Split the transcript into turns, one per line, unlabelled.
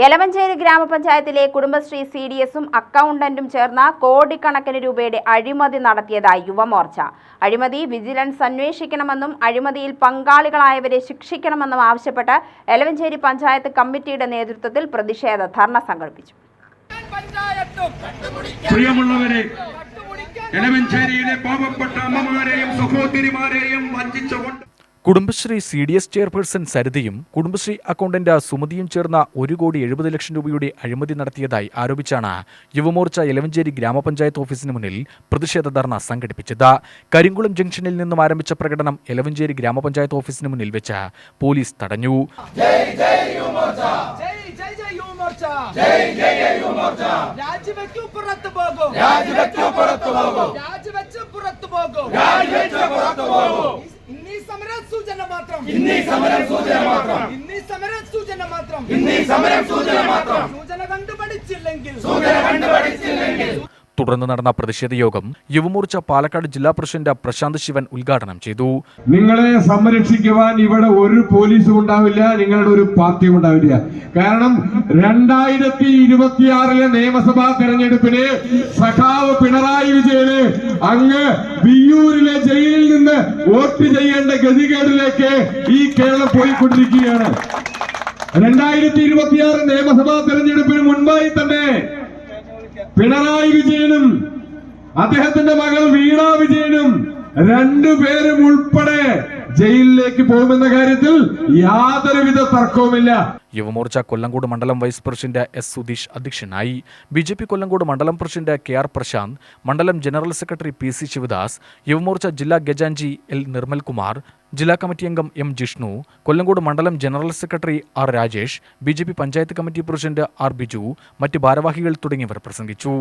യലവഞ്ചേരി ഗ്രാമപഞ്ചായത്തിലെ Kudumbashree C D എസും അക്കൗണ്ടന്റും ചേർന്ന കോടിക്കണക്കിന് രൂപയുടെ അഴിമതി നടത്തിയതായി യുവമോർച്ച. അഴിമതി വിജിലൻസ് അന്വേഷിക്കണമെന്നും അഴിമതിയിൽ പങ്കാളികളായവരെ ശിക്ഷിക്കണമെന്നും ആവശ്യപ്പെട്ട് എലവഞ്ചേരി പഞ്ചായത്ത് കമ്മിറ്റിയുടെ നേതൃത്വത്തിൽ പ്രതിഷേധ ധർണ സംഘടിപ്പിച്ചു.
പ്രിയമുള്ളവരെ എലവഞ്ചേരിയിലെ പാവപ്പെട്ട അമ്മമാരെയും സഹോദരിമാരെയും വഞ്ചിച്ചുകൊണ്ട്
Kudumbashree C D S chairperson സരിതയും Kudumbashree accountant സുമതിയും ചേർന്ന ഒരു കോടി എഴുപത് ലക്ഷം രൂപയുടെ അഴിമതി നടത്തിയതായി ആരോപിച്ചാണ് യുവമോർച്ച എലവഞ്ചേരി ഗ്രാമപഞ്ചായത്ത് ഓഫീസിന് മുന്നിൽ പ്രതിഷേധ ധർണ സംഘടിപ്പിച്ചത്. കരിങ്കുളം ജംഗ്ഷനിൽ നിന്നും ആരംഭിച്ച പ്രകടനം എലവഞ്ചേരി ഗ്രാമപഞ്ചായത്ത് ഓഫീസിന് മുന്നിൽ വെച്ച് പോലീസ് തടഞ്ഞു.
പുറത്തു പോകും. പുറത്തു പോകും. പുറത്തു പോകും പുറത്തു പോകും. മാത്രം. ഇന്നീ സമരം സൂചന മാത്രം. ഇന്നീ സമരം സൂചന മാത്രം. ഇന്നീ സമരം സൂചന മാത്രം. സൂചന കണ്ടുപഠിച്ചില്ലെങ്കിൽ സൂചന കണ്ടുപഠിച്ചില്ലെങ്കിൽ
തുടർന്ന് നടന്ന പ്രതിഷേധ യോഗം യുവമോർച്ച പാലക്കാട് ജില്ലാ പ്രസിഡന്റ് പ്രശാന്ത് ശിവൻ ഉദ്ഘാടനം ചെയ്തു.
നിങ്ങളെ സംരക്ഷിക്കുവാൻ ഇവിടെ ഒരു പോലീസും ഉണ്ടാവില്ല നിങ്ങളുടെ ഒരു പാർട്ടിയും ഉണ്ടാവില്ല. കാരണം രണ്ടായിരത്തി ഇരുപത്തിയാറിലെ നിയമസഭാ തെരഞ്ഞെടുപ്പിന് സഖാവ് പിണറായി വിജയന് അങ്ങ് വിയ്യൂരിലെ ജയിലിൽ നിന്ന് വോട്ട് ചെയ്യേണ്ട ഗതികേടിലേക്ക് ഈ കേരളം പോയിക്കൊണ്ടിരിക്കുകയാണ്. രണ്ടായിരത്തി ഇരുപത്തിയാറ് നിയമസഭാ തെരഞ്ഞെടുപ്പിന് മുൻപായി തന്നെ പിണറായി വിജയനും അദ്ദേഹത്തിന്റെ മകൾ വീണ വിജയനും രണ്ടുപേരും ഉൾപ്പെടെ ജയിലിലേക്ക് പോകുമെന്ന കാര്യത്തിൽ യാതൊരുവിധ തർക്കവുമില്ല.
യുവമോർച്ച കൊല്ലങ്കോട് മണ്ഡലം വൈസ് പ്രസിഡന്റ് എസ് സുധീഷ് അധ്യക്ഷനായി. ബി ജെ പി കൊല്ലങ്കോട് മണ്ഡലം പ്രസിഡന്റ് കെ ആർ പ്രശാന്ത് മണ്ഡലം general secretary P C Sivadas Yuvamorcha ജില്ലാ ഗജാൻജി എൽ നിർമ്മൽകുമാർ ജില്ലാ കമ്മിറ്റി അംഗം എം ജിഷ്ണു കൊല്ലങ്കോട് മണ്ഡലം general secretary R Rajesh B panchayat committee president R Biju മറ്റ് ഭാരവാഹികൾ തുടങ്ങിയവർ പ്രസംഗിച്ചു.